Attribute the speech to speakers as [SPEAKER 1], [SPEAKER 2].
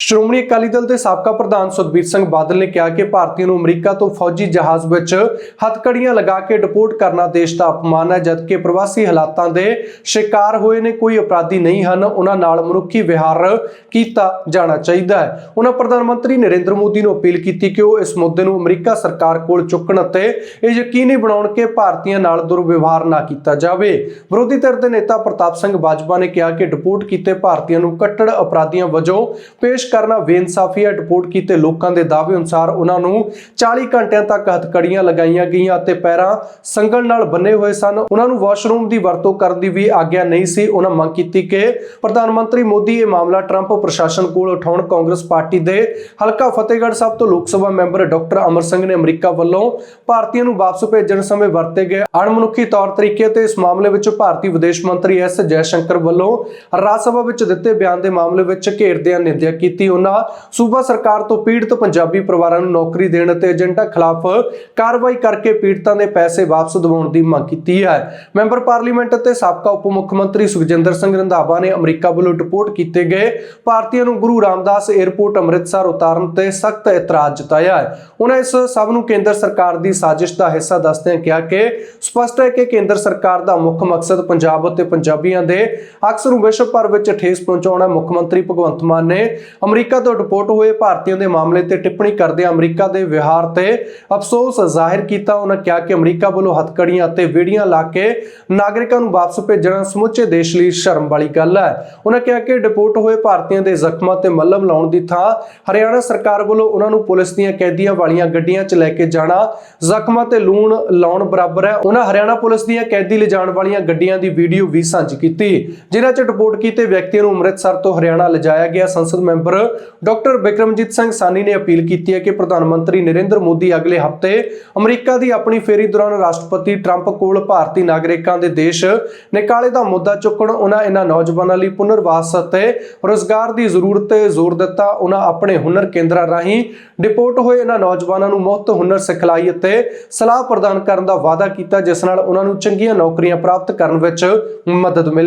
[SPEAKER 1] ਸ਼੍ਰੋਮਣੀ ਅਕਾਲੀ ਦਲ ਦੇ ਸਾਬਕਾ ਪ੍ਰਧਾਨ ਸੁਖਬੀਰ ਸਿੰਘ ਬਾਦਲ ਨੇ ਕਿਹਾ ਕਿ ਭਾਰਤੀਆਂ ਨੂੰ ਅਮਰੀਕਾ ਤੋਂ ਫੌਜੀ ਜਹਾਜ਼ ਵਿੱਚ ਹੱਥਕੜੀਆਂ ਲਗਾ ਕੇ ਡਿਪੋਰਟ ਕਰਨਾ ਦੇਸ਼ ਦਾ ਅਪਮਾਨ ਹੈ, ਜਦਕਿ ਪ੍ਰਵਾਸੀ ਹਾਲਾਤਾਂ ਦੇ ਸ਼ਿਕਾਰ ਹੋਏ ਨੇ, ਕੋਈ ਅਪਰਾਧੀ ਨਹੀਂ ਹਨ। ਉਹਨਾਂ ਨਾਲ ਮਨੁੱਖੀ ਵਿਹਾਰ ਕੀਤਾ ਜਾਣਾ ਚਾਹੀਦਾ ਹੈ। ਉਹਨਾਂ ਪ੍ਰਧਾਨ ਮੰਤਰੀ ਨਰਿੰਦਰ ਮੋਦੀ ਨੂੰ ਅਪੀਲ ਕੀਤੀ ਕਿ ਉਹ ਇਸ ਮੁੱਦੇ ਨੂੰ ਅਮਰੀਕਾ ਸਰਕਾਰ ਕੋਲ ਚੁੱਕਣ ਅਤੇ ਇਹ ਯਕੀਨੀ ਬਣਾਉਣ ਕਿ ਭਾਰਤੀਆਂ ਨਾਲ ਦੁਰਵਿਵਹਾਰ ਨਾ ਕੀਤਾ ਜਾਵੇ। ਵਿਰੋਧੀ ਧਿਰ ਦੇ ਨੇਤਾ ਪ੍ਰਤਾਪ ਸਿੰਘ ਬਾਜਵਾ ਨੇ ਕਿਹਾ ਕਿ ਡਿਪੋਰਟ ਕੀਤੇ ਭਾਰਤੀਆਂ ਨੂੰ ਕੱਟੜ ਅਪਰਾਧੀਆਂ ਵਜੋਂ ਪੇਸ਼ ਕਰਨਾ, ਬੇਇਨਸਾਫੀ ਹੈ ਡਿਪੋਰਟ ਕੀਤੇ ਲੋਕਾਂ ਦੇ ਦਾਅਵੇ ਅਨੁਸਾਰ ਉਹਨਾਂ ਨੂੰ 40 ਘੰਟਿਆਂ ਤੱਕ ਹੱਥਕੜੀਆਂ ਲਗਾਈਆਂ ਗਈਆਂ ਅਤੇ ਪੈਰਾਂ ਸੰਗਲ ਨਾਲ ਬੰਨੇ ਹੋਏ ਸਨ। ਉਹਨਾਂ ਨੂੰ ਵਾਸ਼ਰੂਮ ਦੀ ਵਰਤੋਂ ਕਰਨ ਦੀ ਵੀ ਆਗਿਆ ਨਹੀਂ ਸੀ। ਉਹਨਾਂ ਮੰਗ ਕੀਤੀ ਕਿ ਪ੍ਰਧਾਨ ਮੰਤਰੀ ਮੋਦੀ ਇਹ ਮਾਮਲਾ ਟਰੰਪ ਪ੍ਰਸ਼ਾਸਨ ਕੋਲ ਉਠਾਉਣ। ਕਾਂਗਰਸ ਪਾਰਟੀ ਦੇ ਹਲਕਾ ਫਤਿਹਗੜ੍ਹ ਸਾਹਿਬ ਤੋਂ ਲੋਕ ਸਭਾ ਮੈਂਬਰ ਡਾਕਟਰ ਅਮਰ ਸਿੰਘ ਨੇ ਅਮਰੀਕਾ ਵੱਲੋਂ ਭਾਰਤੀਆਂ ਨੂੰ ਵਾਪਸ ਭੇਜਣ ਸਮੇਂ ਵਰਤੇ ਗਏ ਅਣਮਨੁੱਖੀ ਤੌਰ ਤਰੀਕੇ ਤੇ ਇਸ ਮਾਮਲੇ ਵਿੱਚ ਭਾਰਤੀ ਵਿਦੇਸ਼ ਮੰਤਰੀ ਐਸ ਜੈਸ਼ੰਕਰ ਵੱਲੋਂ ਰਾਜ ਸਭਾ ਵਿੱਚ ਦਿੱਤੇ ਬਿਆਨ ਦੇ ਮਾਮਲੇ ਵਿੱਚ ਘੇਰਦਿਆਂ ਨਿੰਦਿਆ ਕੀਤੀ ਉਹਨਾਂ ਸੂਬਾ ਸਰਕਾਰ ਤੋਂ ਪੀੜਤ ਪੰਜਾਬੀ ਪਰਿਵਾਰਾਂ ਨੂੰ ਨੌਕਰੀ ਦੇਣ ਅਤੇ ਏਜੰਟਾਂ ਖਿਲਾਫ ਕਾਰਵਾਈ ਕਰਕੇ ਪੀੜਤਾਂ ਦੇ ਪੈਸੇ ਵਾਪਸ ਦਿਵਾਉਣ ਦੀ ਮੰਗ ਕੀਤੀ ਹੈ। ਮੈਂਬਰ ਪਾਰਲੀਮੈਂਟ ਅਤੇ ਸਾਬਕਾ ਉਪ ਮੁੱਖ ਮੰਤਰੀ ਸੁਖਜਿੰਦਰ ਸਿੰਘ ਰੰਧਾਵਾ ਨੇ ਅਮਰੀਕਾ ਵੱਲੋਂ ਡਿਪੋਰਟ ਕੀਤੇ ਗਏ ਭਾਰਤੀਆਂ ਨੂੰ ਗੁਰੂ ਰਾਮਦਾਸ 에ਅਰਪੋਰਟ ਅੰਮ੍ਰਿਤਸਰ ਉਤਾਰਨ ਤੇ ਸਖਤ ਇਤਰਾਜ਼ ਜਤਾਇਆ ਹੈ। ਉਹਨਾਂ ਇਸ ਸਭ ਨੂੰ ਕੇਂਦਰ ਸਰਕਾਰ ਦੀ ਸਾਜ਼ਿਸ਼ ਦਾ ਹਿੱਸਾ ਦੱਸਦਿਆਂ ਕਿਹਾ ਕਿ ਸਪਸ਼ਟ ਹੈ ਕਿ ਕੇਂਦਰ ਸਰਕਾਰ ਦਾ ਮੁੱਖ ਮਕਸਦ ਪੰਜਾਬ ਅਤੇ ਪੰਜਾਬੀਆਂ ਦੇ ਅਕਸਰ ਨੂੰ ਵਿਸ਼ਵ ਭਰ ਵਿੱਚ ਠੇਸ ਪਹੁੰਚਾਉਣਾ ਮੁੱਖ ਮੰਤਰੀ ਭਗਵੰਤ ਮਾਨ ਨੇ ਅਮਰੀਕਾ ਤੋਂ ਡਿਪੋਰਟ ਹੋਏ ਭਾਰਤੀਆਂ ਦੇ ਮਾਮਲੇ ਤੇ ਟਿੱਪਣੀ ਕਰਦਿਆਂ ਅਮਰੀਕਾ ਦੇ ਵਿਹਾਰ ਤੇ ਅਫਸੋਸ ਜ਼ਾਹਿਰ ਕੀਤਾ। ਉਹਨਾਂ ਕਿਹਾ ਕਿ ਅਮਰੀਕਾ ਵੱਲੋਂ ਹੱਥਕੜੀਆਂ ਅਤੇ ਵੇੜੀਆਂ ਲਾ ਕੇ ਨਾਗਰਿਕਾਂ ਨੂੰ ਵਾਪਸ ਭੇਜਣਾ ਸਮੁੱਚੇ ਦੇਸ਼ ਲਈ ਸ਼ਰਮ ਵਾਲੀ ਗੱਲ ਹੈ। ਉਹਨਾਂ ਕਿਹਾ ਕਿ ਡਿਪੋਰਟ ਹੋਏ ਭਾਰਤੀਆਂ ਦੇ ਜ਼ਖਮਾਂ ਤੇ ਮੱਲਮ ਲਾਉਣ ਦੀ ਥਾਂ ਹਰਿਆਣਾ ਸਰਕਾਰ ਵੱਲੋਂ ਉਹਨਾਂ ਨੂੰ ਪੁਲਿਸ ਦੀਆਂ ਕੈਦੀਆਂ ਵਾਲੀਆਂ ਗੱਡੀਆਂ 'ਚ ਲੈ ਕੇ ਜਾਣਾ, ਜ਼ਖਮਾਂ ਤੇ ਲੂਣ ਲਾਉਣ ਬਰਾਬਰ ਹੈ। ਉਹਨਾਂ ਹਰਿਆਣਾ ਪੁਲਿਸ ਦੀਆਂ ਕੈਦੀ ਲਿਜਾਣ ਵਾਲੀਆਂ ਗੱਡੀਆਂ ਦੀ ਵੀਡੀਓ ਵੀ ਸਾਂਝੀ ਕੀਤੀ, ਜਿਨ੍ਹਾਂ 'ਚ ਡਿਪੋਰਟ ਕੀਤੇ ਵਿਅਕਤੀਆਂ ਨੂੰ ਅੰਮ੍ਰਿਤਸਰ ਤੋਂ ਹਰਿਆਣਾ ਲਿਜਾਇਆ ਗਿਆ। ਸੰਸਦ ਮੈਂਬਰ ਡਾਕਟਰ ਬਿਕਰਮਜੀਤ ਸਿੰਘ ਸਾਨੀ ਨੇ ਅਪੀਲ ਕੀਤੀ ਹੈ ਕਿ ਪ੍ਰਧਾਨ ਮੰਤਰੀ ਨਰਿੰਦਰ ਮੋਦੀ ਅਗਲੇ ਹਫ਼ਤੇ ਅਮਰੀਕਾ ਦੀ ਆਪਣੀ ਫੇਰੀ ਦੌਰਾਨ ਰਾਸ਼ਟਰਪਤੀ ਟਰੰਪ ਕੋਲ ਭਾਰਤੀ ਨਾਗਰਿਕਾਂ ਦੇ ਦੇਸ਼ ਨਿਕਾਲੇ ਦਾ ਮੁੱਦਾ ਚੁੱਕਣ, ਉਹਨਾਂ ਇਹਨਾਂ ਨੌਜਵਾਨਾਂ ਲਈ ਪੁਨਰਵਾਸ ਅਤੇ ਰੋਜ਼ਗਾਰ ਦੀ ਜ਼ਰੂਰਤ ਤੇ ਜ਼ੋਰ ਦਿੱਤਾ। ਉਹਨਾਂ ਆਪਣੇ ਹੁਨਰ ਕੇਂਦਰਾਂ ਰਾਹੀਂ ਡਿਪੋਰਟ ਹੋਏ ਇਹਨਾਂ ਨੌਜਵਾਨਾਂ ਨੂੰ ਮੁਫਤ ਹੁਨਰ, ਸਿਖਲਾਈ ਅਤੇ ਸਲਾਹ ਪ੍ਰਦਾਨ ਕਰਨ ਦਾ ਵਾਅਦਾ ਕੀਤਾ, ਜਿਸ ਨਾਲ ਉਹਨਾਂ ਨੂੰ ਚੰਗੀਆਂ ਨੌਕਰੀਆਂ ਪ੍ਰਾਪਤ ਕਰਨ ਵਿੱਚ ਮਦਦ ਮਿਲੇ।